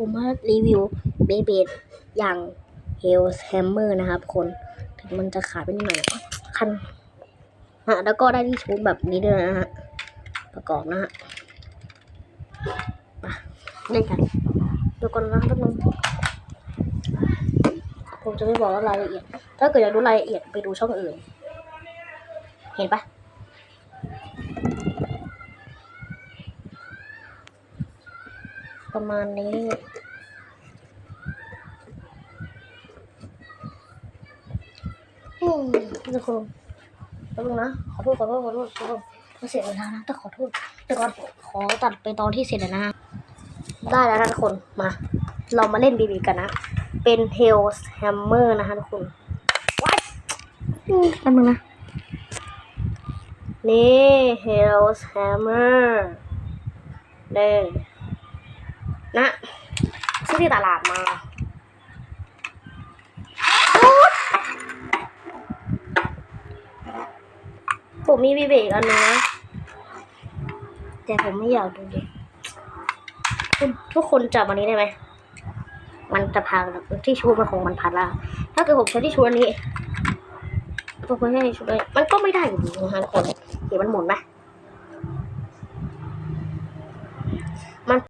ผมมารีวิวเบเบดอย่างเฮลแฮมเมอร์นะครับคน ถึงมันจะขาดไปนิดหน่อยคันฮะแล้วก็ได้ที่ชุดแบบนี้ด้วยนะฮะ ประกอบนะฮะมาเล่นกันดูก่อนนะแป๊บนึงผมจะไม่บอกว่ารายละเอียด ถ้าเกิดอยากดูรายละเอียดไปดูช่องอื่น เห็นปะ ประมาณนี้ อืมทุกคนแป๊บนึงนะ ขอโทษ ขอโทษ ขอโทษขอโทษไม่เสร็จแล้วนะต้องขอโทษแต่ก่อนขอตัดไปตอนที่เสร็จแล้วนะ ได้แล้วนะทุกคน มา เรามาเล่นบีบีกันนะ เป็น Hell's Hammer นะคะทุกคนว้ายอืมแป๊บนึงนะ นี่ Hell's Hammer เด้ นะซื้อที่ตลาดมาผมมีบีบีอีกอันนึงนะ แต่ผมไม่อยากดูดิคุณทุกคนจับอันนี้ได้ไหม มันจะพังแบบที่ชูมันของมันพัดละถ้าเกิดผมใช้ที่ชูอันนี้ผมไม่ใช่ที่ชูเลยมันก็ไม่ได้อยู่ดีนะคะทุกคนเห็นมันหมุนไหม